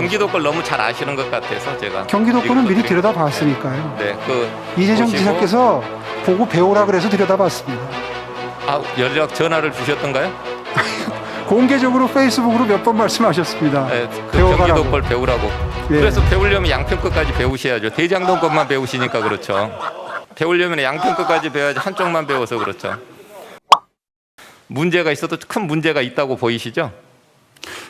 경기도 걸 너무 잘 아시는 것 같아서 제가 경기도 거는 미리 들여다봤으니까요. 네, 그 이재정 보시고- 지사께서 보고 배우라 그래서 들여다봤습니다. 아, 연락 전화를 주셨던가요? 공개적으로 페이스북으로 몇 번 말씀하셨습니다. 네, 그 배워가라고. 경기도 걸 배우라고. 예. 그래서 배우려면 양평 끝까지 배우셔야죠. 대장동 것만 배우시니까 그렇죠. 배우려면 양평 끝까지 배워야지 한쪽만 배워서 그렇죠. 문제가 있어도 큰 문제가 있다고 보이시죠?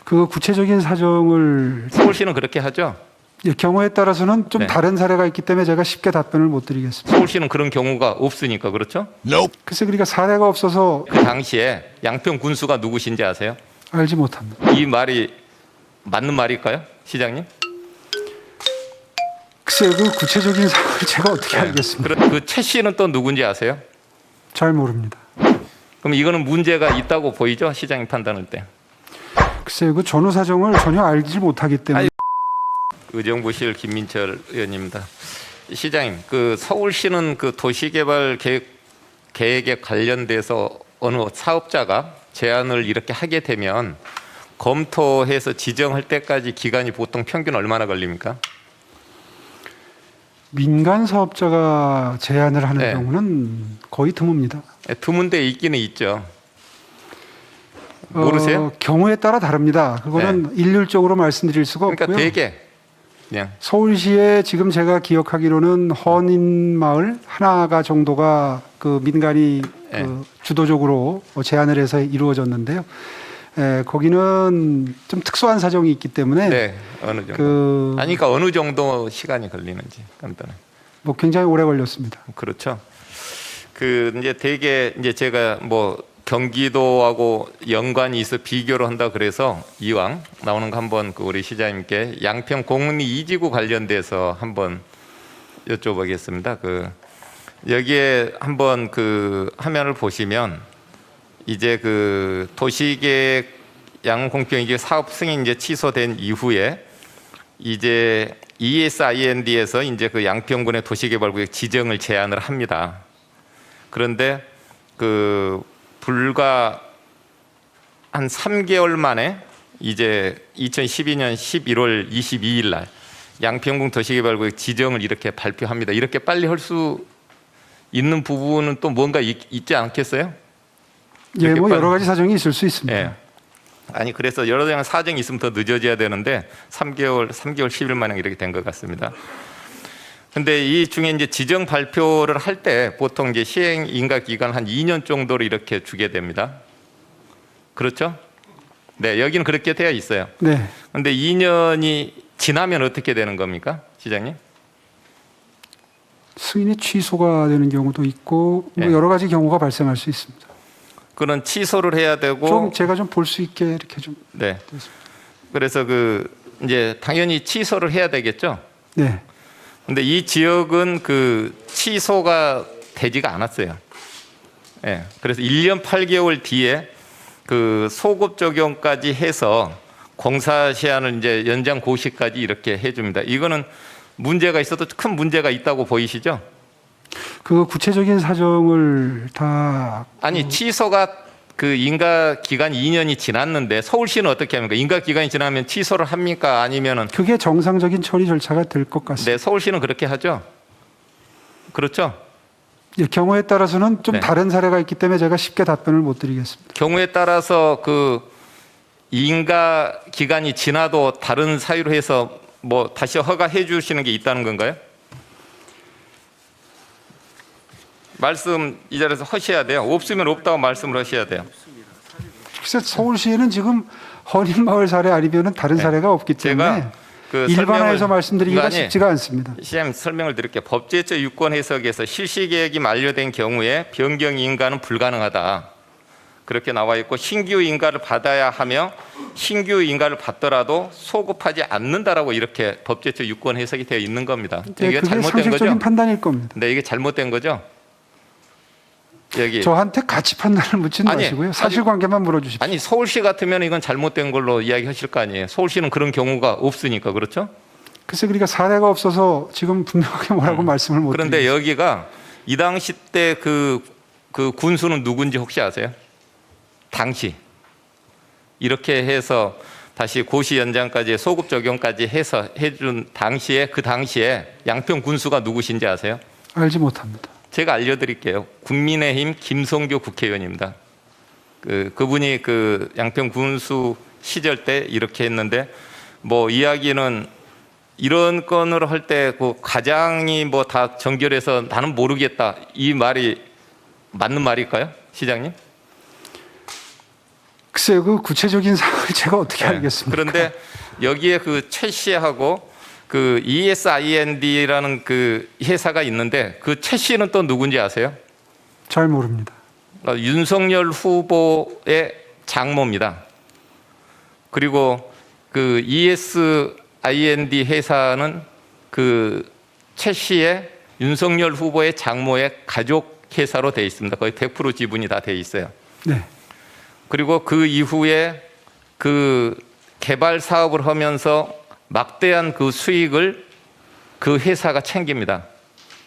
그 구체적인 사정을 서울시는 그렇게 하죠. 예, 경우에 따라서는 좀 네. 다른 사례가 있기 때문에 제가 쉽게 답변을 못 드리겠습니다. 서울시는 그런 경우가 없으니까 그렇죠. 글쎄 그러니까 사례가 없어서 그 당시에 양평 군수가 누구신지 아세요? 알지 못합니다. 이 말이 맞는 말일까요, 시장님? 글쎄 그 구체적인 사항을 제가 어떻게 네. 알겠습니까? 그최 씨는 또 누군지 아세요? 잘 모릅니다. 그럼 이거는 문제가 있다고 보이죠, 시장님 판단할 때. 글쎄 그 전후 사정을 전혀 알지 못하기 때문에 아니, 의정부실 김민철 의원입니다. 시장님, 그 서울시는 그 도시개발 계획, 계획에 관련돼서 어느 사업자가 제안을 이렇게 하게 되면 검토해서 지정할 때까지 기간이 보통 평균 얼마나 걸립니까? 민간 사업자가 제안을 하는 네. 경우는 거의 드뭅니다. 예, 드문데 있기는 있죠. 모르세요? 어, 경우에 따라 다릅니다. 그거는 일률적으로 말씀드릴 수가 그러니까 없고요. 되게 그냥 서울시에 지금 제가 기억하기로는 헌인 마을 하나가 정도가 그 민간이 네. 그 주도적으로 제안을 해서 이루어졌는데요. 에, 거기는 좀 특수한 사정이 있기 때문에 네 어느 정도. 그 아니 그러니까 어느 정도 시간이 걸리는지 간단히. 뭐 굉장히 오래 걸렸습니다. 그렇죠. 그 이제 대개 이제 제가 뭐 경기도하고 연관이 있어 비교를 한다 그래서 이왕 나오는 거 한번 그 우리 시장님께 양평 공리 이지구 관련돼서 한번 여쭤보겠습니다. 그 여기에 한번 그 화면을 보시면 이제 그 도시계획 양공평이계 사업 승인 이제 취소된 이후에 이제 ESIND에서 이제 그 양평군의 도시개발구역 지정을 제안을 합니다. 그런데 그 불과 한 3개월 만에 이제 2012년 11월 22일 날 양평군 도시개발구역 지정을 이렇게 발표합니다. 이렇게 빨리 할 수 있는 부분은 또 뭔가 있, 있지 않겠어요? 예, 뭐 여러 가지 사정이 있을 수 있습니다. 예. 아니 그래서 여러 가지 사정이 있으면 더 늦어져야 되는데 3개월 3개월 10일 만에 이렇게 된 것 같습니다. 근데 이 중에 이제 지정 발표를 할 때 보통 이제 시행 인가 기간 한 2년 정도로 이렇게 주게 됩니다. 그렇죠? 네, 여기는 그렇게 되어 있어요. 네. 근데 2년이 지나면 어떻게 되는 겁니까? 시장님? 승인이 취소가 되는 경우도 있고 뭐 예. 여러 가지 경우가 발생할 수 있습니다. 그런 취소를 해야 되고 좀 제가 좀 볼 수 있게 이렇게 좀 네. 그래서 그 이제 당연히 취소를 해야 되겠죠. 네. 근데 이 지역은 그 취소가 되지가 않았어요. 예. 그래서 1년 8개월 뒤에 그 소급 적용까지 해서 공사 시한을 이제 연장 고시까지 이렇게 해줍니다. 이거는 문제가 있어도 큰 문제가 있다고 보이시죠? 그 구체적인 사정을 다 아니 취소가 그 인가 기간 2년이 지났는데 서울시는 어떻게 합니까? 인가 기간이 지나면 취소를 합니까? 아니면은 그게 정상적인 처리 절차가 될 것 같습니다. 네 서울시는 그렇게 하죠. 그렇죠? 예, 경우에 따라서는 좀 네. 다른 사례가 있기 때문에 제가 쉽게 답변을 못 드리겠습니다. 경우에 따라서 그 인가 기간이 지나도 다른 사유로 해서 뭐 다시 허가해 주시는 게 있다는 건가요? 말씀 이 자리에서 하셔야 돼요. 없으면 없다고 말씀을 하셔야 돼요. 글쎄 서울시에는 지금 헌인마을 사례 아니면은 다른 네. 사례가 없기 때문에 그 일반화해서 말씀드리기가 쉽지가 않습니다. 시장 설명을 드릴게요. 법제처 유권 해석에서 실시 계획이 만료된 경우에 변경 인가는 불가능하다. 그렇게 나와 있고 신규 인가를 받아야 하며 신규 인가를 받더라도 소급하지 않는다라고 이렇게 법제처 유권 해석이 되어 있는 겁니다. 예, 이게 잘못된 거죠? 판단일 겁니다. 네, 이게 잘못된 거죠? 여기 저한테 가치 판단을 묻지 아니, 마시고요. 사실관계만 물어주십시오. 아니 서울시 같으면 이건 잘못된 걸로 이야기하실 거 아니에요. 서울시는 그런 경우가 없으니까 그렇죠? 글쎄 그러니까 사례가 없어서 지금 분명하게 뭐라고 말씀을 못 음. 그런데 드리겠습니다. 여기가 이 당시 때 그 그 군수는 누군지 혹시 아세요? 당시 이렇게 해서 다시 고시 연장까지 소급 적용까지 해서 해준 당시에 그 당시에 양평 군수가 누구신지 아세요? 알지 못합니다. 제가 알려드릴게요. 국민의힘 김성교 국회의원입니다. 그 그분이 그 양평 군수 시절 때 이렇게 했는데 뭐 이야기는 이런 건으로 할 때 그 과장이 뭐 다 정결해서 나는 모르겠다 이 말이 맞는 말일까요, 시장님? 글쎄요, 그 구체적인 상황을 제가 어떻게 네. 알겠습니까? 그런데 여기에 그 최 씨하고 그 ESIND라는 그 회사가 있는데 그 최 씨는 또 누군지 아세요? 잘 모릅니다. 그러니까 윤석열 후보의 장모입니다. 그리고 그 ESIND 회사는 그 최 씨의 윤석열 후보의 장모의 가족 회사로 돼 있습니다. 거의 100% 지분이 다돼 있어요. 네. 그리고 그 이후에 그 개발 사업을 하면서 막대한 그 수익을 그 회사가 챙깁니다.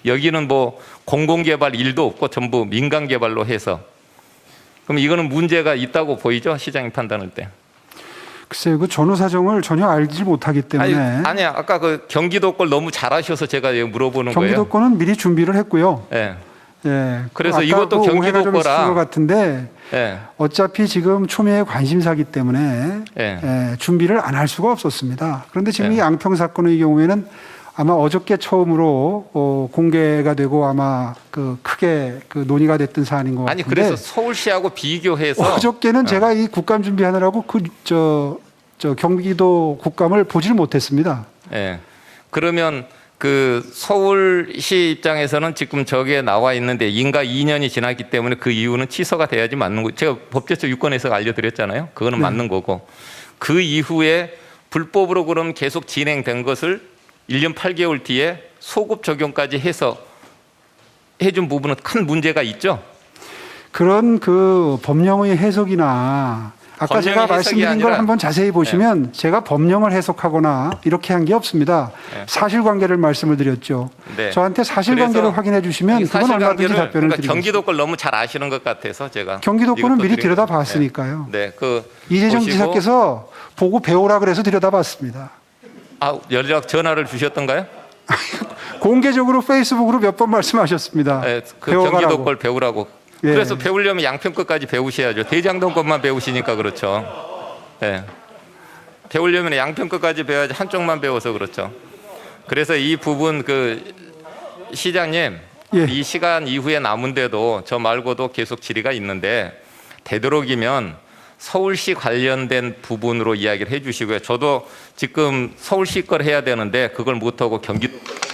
여기는 뭐 공공개발 일도 없고 전부 민간 개발로 해서 그럼 이거는 문제가 있다고 보이죠 시장님 판단할 때. 글쎄요, 그 전후 사정을 전혀 알지 못하기 때문에 아니, 아니 야 아까 그 경기도 걸 너무 잘하셔서 제가 물어보는 경기도 거예요. 거는 미리 준비를 했고요. 예, 예. 그래서 아까 이것도 그 경기도 거라. 것 같은데 예, 어차피 지금 초미의 관심사기 때문에 예. 예, 준비를 안 할 수가 없었습니다. 그런데 지금 네. 이 양평 사건의 경우에는 아마 어저께 처음으로 어, 공개가 되고 아마 그 크게 그 논의가 됐던 사안인 것 아니 같은데 그래서 서울시하고 비교해서 어저께는 제가 이 국감 준비하느라고 그 저 저 경기도 국감을 보질 못했습니다. 예. 그러면 그 서울시 입장에서는 지금 저게 나와 있는데 인가 2년이 지났기 때문에 그 이유는 취소가 돼야지 맞는 거. 제가 법제처 유권에서 알려드렸잖아요. 그거는 네. 맞는 거고 그 이후에 불법으로 그럼 계속 진행된 것을 1년 8개월 뒤에 소급 적용까지 해서 해준 부분은 큰 문제가 있죠. 그런 그 법령의 해석이나 아까 제가 말씀드린 걸 네. 한번 자세히 보시면 제가 법령을 해석하거나 이렇게 한 게 없습니다. 네. 사실관계를 말씀을 드렸죠. 네. 저한테 사실관계를 확인해 주시면 이 그건 얼마든지 답변을 그러니까 드리겠습니다. 경기도 걸 너무 잘 아시는 것 같아서 제가 경기도 거는 미리 드리고- 들여다 봤으니까요. 네, 네, 그 이재정 지사께서 보고 배우라 그래서 들여다 봤습니다. 아 연락 전화를 주셨던가요? 공개적으로 페이스북으로 몇 번 말씀하셨습니다. 네, 그. 경기도 걸 배우라고. 예. 그래서 배우려면 양평 끝까지 배우셔야죠. 대장동 것만 배우시니까 그렇죠. 예. 배우려면 양평 끝까지 배워야지 한쪽만 배워서 그렇죠. 그래서 이 부분 그 시장님 예. 이 시간 이후에 남은데도 저 말고도 계속 질의가 있는데 되도록이면 서울시 관련된 부분으로 이야기를 해주시고요. 저도 지금 서울시 걸 해야 되는데 그걸 못하고 됐습니다.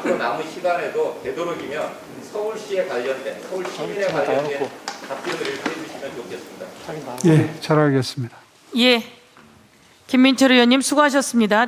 앞으로 남은 시간에도 되도록이면 서울시에 관련된 서울 시민에 관련된 답변을 이렇게 해주시면 좋겠습니다. 예, 잘 알겠습니다. 예. 김민철 의원님 수고하셨습니다.